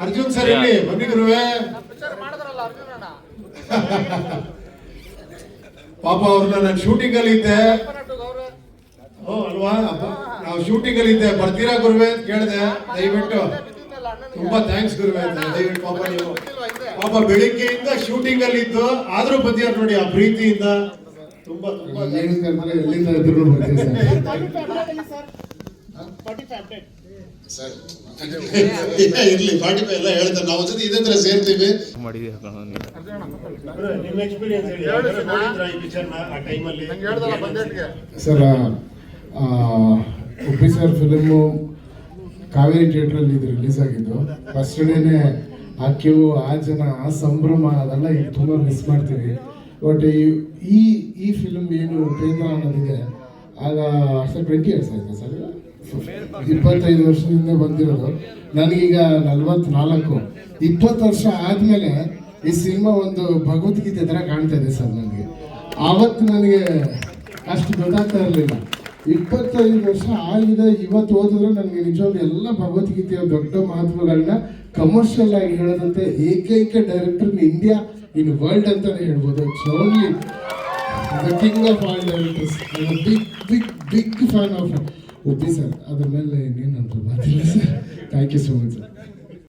Arjun sir ಇಲ್ಲಿ ಬನ್ನಿ ಗುರುವೆ. ಪಾಪ ಅವ್ರನ್ನ ನಾನು ಶೂಟಿಂಗ್ ಅಲ್ಲಿ ಇದ್ದೆ. ಓ ಅಲ್ವಾ? ನಾವು ಶೂಟಿಂಗ್ ಅಲ್ಲಿ ಇದ್ದೆ. ಬರ್ತೀರಾ ಗುರುವೆ ಅಂತ ಕೇಳಿದೆ. ದಯವಿಟ್ಟು. ತುಂಬಾ ಥ್ಯಾಂಕ್ಸ್ ಗುರುವೆ. ಅಂತ ದಯವಿಟ್ಟು ಪಾಪ ನೀವು. ಪಾಪ ಬೆಳಿಗ್ಗೆಯಿಂದ ಶೂಟಿಂಗ್ ಅಲ್ಲಿ ಇದ್ದು ಆದ್ರೂ ಬಂದಿರ ನೋಡಿ ಆ ಪ್ರೀತಿಯಿಂದ. ತುಂಬಾ ತುಂಬಾ ಎಲ್ಲಿಂದ ಇದ್ರು ಬರ್ತೀವಿ ಸರ್? ಇರ್ಲಿ ಫಾರ್ಟಿ ಫೈವ್ ಎಲ್ಲ ಹೇಳ್ತಾರೆ. ನಾವು ಇದೇ ತರ ಸೇರ್ತೀವಿ. ಸರ್. ಆ, ಉಪ್ಪಿ ಸರ್ ಫಿಲಮು ಕಾವೇರಿ ಥಿಯೇಟ್ರಲ್ಲಿ ಇದು ರಿಲೀಸ್ ಆಗಿದ್ದು. ಫಸ್ಟ್ ಡೇನೆ ಆ ಕ್ಯೂ ಆ ಜನ ಆ ಸಂಭ್ರಮ ಅದೆಲ್ಲ ಈಗ ತುಂಬ ಮಿಸ್ ಮಾಡ್ತೀವಿ. ಬಟ್ ಈ ಈ ಫಿಲ್ಮ್ ಏನು ಉಪೇಂದ್ರ ಅನ್ನೋದಿದೆ ಆಗ ಸರ್ ಟ್ವೆಂಟಿ ಇಯರ್ಸ್ ಆಯ್ತಾ ಸರ್ ಇಪ್ಪತ್ತೈದು ವರ್ಷದಿಂದ ಬಂದಿರೋದು. ನನಗೀಗ ನಲ್ವತ್ನಾಲ್ಕು. ಇಪ್ಪತ್ತು ವರ್ಷ ಆದಮೇಲೆ ಈ ಸಿನಿಮಾ ಒಂದು ಭಗವದ್ಗೀತೆ ಥರ ಕಾಣ್ತಾ ಇದೆ ಸರ್ ನನಗೆ. ಆವತ್ತು ನನಗೆ ಅಷ್ಟು ಗೊತ್ತಾಗ್ತಾ ಇರಲಿಲ್ಲ. ಇಪ್ಪತ್ತೈದು ವರ್ಷ ಆಗಿದೆ, ಇವತ್ತು ಓದಿದ್ರೆ ನನಗೆ ನಿಜವಾಗ್ಲೂ ಎಲ್ಲ ಭಗವದ್ಗೀತೆಯ ದೊಡ್ಡ ಮಹತ್ವಗಳನ್ನ ಕಮರ್ಷಿಯಲ್ ಆಗಿ ಹೇಳದಂತೆ ಏಕೈಕ director in India in world ಅಂತಾನೆ ಹೇಳ್ಬೋದು. The king of big big big fan of Uppi sir ಅದ್ರ ಮೇಲೆ ಇನ್ನೇನು ಅಂತ thank you so much sir